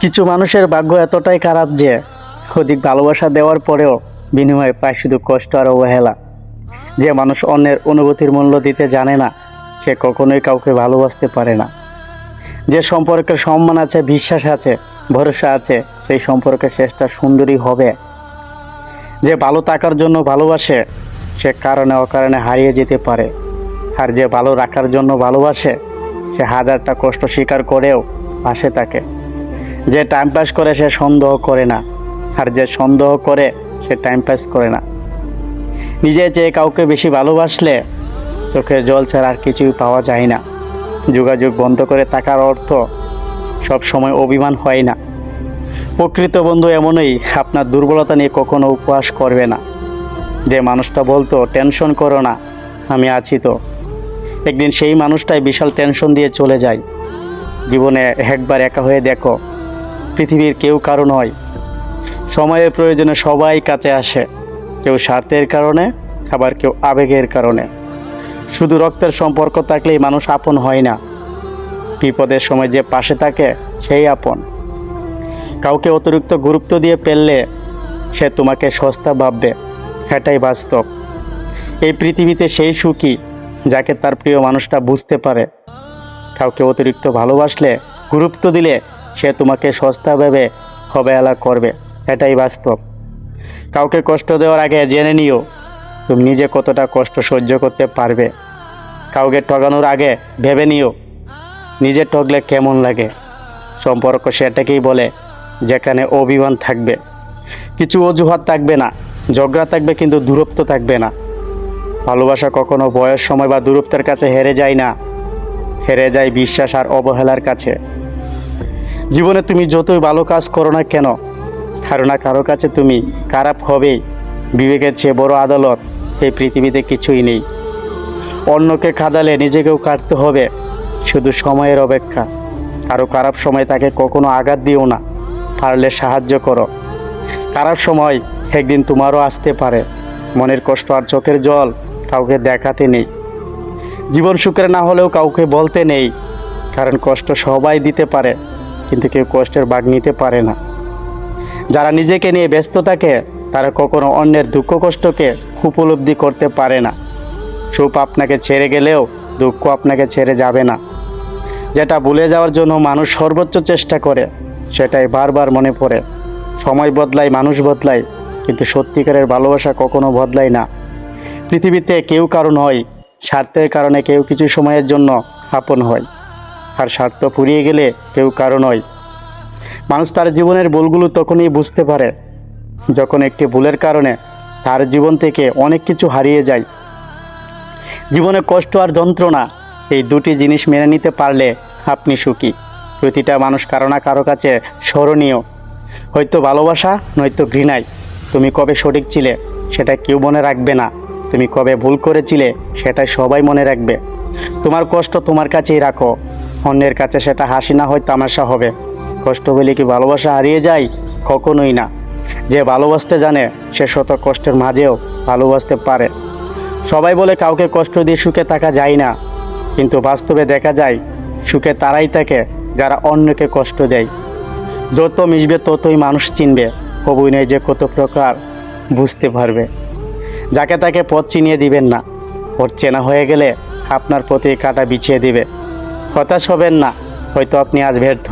কিছু মানুষের ভাগ্য এতটাই খারাপ যে অধিক ভালোবাসা দেওয়ার পরেও বিনিময়ে পায় শুধু কষ্ট আর অবহেলা। যে মানুষ অন্যের অনুভূতির মূল্য দিতে জানে না, সে কখনোই কাউকে ভালোবাসতে পারে না। যে সম্পর্কে সম্মান আছে, বিশ্বাস আছে, ভরসা আছে, সেই সম্পর্কে শেষটা সুন্দরী হবে। যে ভালো থাকার জন্য ভালোবাসে, সে কারণে অকারণে হারিয়ে যেতে পারে। আর যে ভালো রাখার জন্য ভালোবাসে, সে হাজারটা কষ্ট স্বীকার করেও পাশে থাকে যে টাইম পাস করে সে সন্দেহ করে না। আর যে সন্দেহ করে, সে টাইম পাস করে না। নিজে চেয়ে কাউকে বেশি ভালোবাসলে, চোখে জল ছাড়া আর কিছুই পাওয়া যায় না। যোগাযোগ বন্ধ করে থাকার অর্থ সব সময় অভিমান হয় না। প্রকৃত বন্ধু এমনই আপনার দুর্বলতা নিয়ে কখনো উপহাস করবে না। যে মানুষটা বলতো, টেনশন করো না, আমি আছি তো। একদিন সেই মানুষটাই বিশাল টেনশন দিয়ে চলে যায়। জীবনে একবার একা হয়ে দেখো পৃথিবীর কেউ কারও নয়। সময়ের প্রয়োজনে সবাই কাছে আসে, কেউ স্বার্থের কারণে, আবার কেউ আবেগের কারণে। শুধু রক্তের সম্পর্ক থাকলেই মানুষ আপন হয় না। বিপদের সময় যে পাশে থাকে, সেই আপন। কাউকে অতিরিক্ত গুরুত্ব দিয়ে পেললে সে তোমাকে সস্তা ভাববে, এটাই বাস্তব। এই পৃথিবীতে সেই সুখী, যাকে তার প্রিয় মানুষটা বুঝতে পারে। কাউকে অতিরিক্ত ভালোবাসলে, গুরুত্ব দিলে সে তোমাকে সস্তা ভেবে অবহেলা করবে, এটাই বাস্তব। কাউকে কষ্ট দেওয়ার আগে জেনে নিও, তুমি নিজে কতটা কষ্ট সহ্য করতে পারবে। কাউকে ঠগানোর আগে ভেবে নিও, নিজে ঠগলে কেমন লাগে। সম্পর্ক সেটাকেই বলে, যেখানে অভিমান থাকবে। কিছু অজুহাত থাকবে না, ঝগড়া থাকবে কিন্তু দূরত্ব থাকবে না। ভালোবাসা কখনো বয়স, সময় বা দূরত্বের কাছে হেরে যায় না। হেরে যায় বিশ্বাস আর অবহেলার কাছে। জীবনে তুমি যতই ভালো কাজ করো না কেন, কারও না কারও কাছে তুমি খারাপ হবেই বিবেকের চেয়ে বড় আদালত এই পৃথিবীতে কিছুই নেই। অন্যকে খাদালে নিজেকেও কাটতে হবে, শুধু সময়ের অপেক্ষা। কারও খারাপ সময় তাকে কখনো আঘাত দিও না, পারলে সাহায্য করো। খারাপ সময় একদিন তোমারও আসতে পারে, মনের কষ্ট আর চোখের জল কাউকে দেখাতে নেই। জীবন সুখের না হলেও কাউকে বলতে নেই, কারণ কষ্ট সবাই দিতে পারে। কিন্তু কেউ কষ্টের ভাগ নিতে পারে না। যারা নিজেকে নিয়ে ব্যস্ত থাকে, তারা কখনো অন্যের দুঃখ কষ্টকে উপলব্ধি করতে পারে না। সুখ আপনাকে ছেড়ে গেলেও দুঃখ আপনাকে ছেড়ে যাবে না। যেটা ভুলে যাওয়ার জন্য মানুষ সর্বোচ্চ চেষ্টা করে, সেটাই বারবার মনে পড়ে। সময় বদলায়, মানুষ বদলায়, কিন্তু সত্যিকারের ভালোবাসা কখনো বদলায় না। পৃথিবীতে কেউ কারণ হয় স্বার্থের কারণে কেউ কিছু সময়ের জন্য আপন হয়। আর স্বার্থ ফুরিয়ে গেলে কেউ কারও নয়। মানুষ তার জীবনের ভুলগুলো তখনই বুঝতে পারে, যখন একটি ভুলের কারণে তার জীবন থেকে অনেক কিছু হারিয়ে যায়। জীবনে কষ্ট আর যন্ত্রণা, এই দুটি জিনিস মেনে নিতে পারলে আপনি সুখী। প্রতিটা মানুষ কারও না কারও কাছে স্মরণীয়। হয়তো ভালোবাসা, নয়তো ঘৃণায়। তুমি কবে সঠিক ছিলে, সেটা কেউ মনে রাখবে না। তুমি কবে ভুল করেছিলে, সেটা সবাই মনে রাখবে। তোমার কষ্ট তোমার কাছেই রাখো। অন্যের কাছে সেটা হাসি না হয় তামাশা হবে। কষ্ট হলে কি ভালোবাসা হারিয়ে যায়? কখনোই না। যে ভালোবাসতে জানে, সে শত কষ্টের মাঝেও ভালোবাসতে পারে। সবাই বলে কাউকে কষ্ট দিয়ে সুখে থাকা যায় না। কিন্তু বাস্তবে দেখা যায়, সুখে তারাই থাকে যারা অন্যকে কষ্ট দেয়। যত মিশবে, ততই মানুষ চিনবে। অভিনয় যে কত প্রকার বুঝতে পারবে। যাকে তাকে পথ চিনিয়ে দিবেন না। ওর চেনা হয়ে গেলে আপনার প্রতি কাটা বিছিয়ে দিবে। হতাশ হবেন না হয়তো আপনি আজ ব্যর্থ।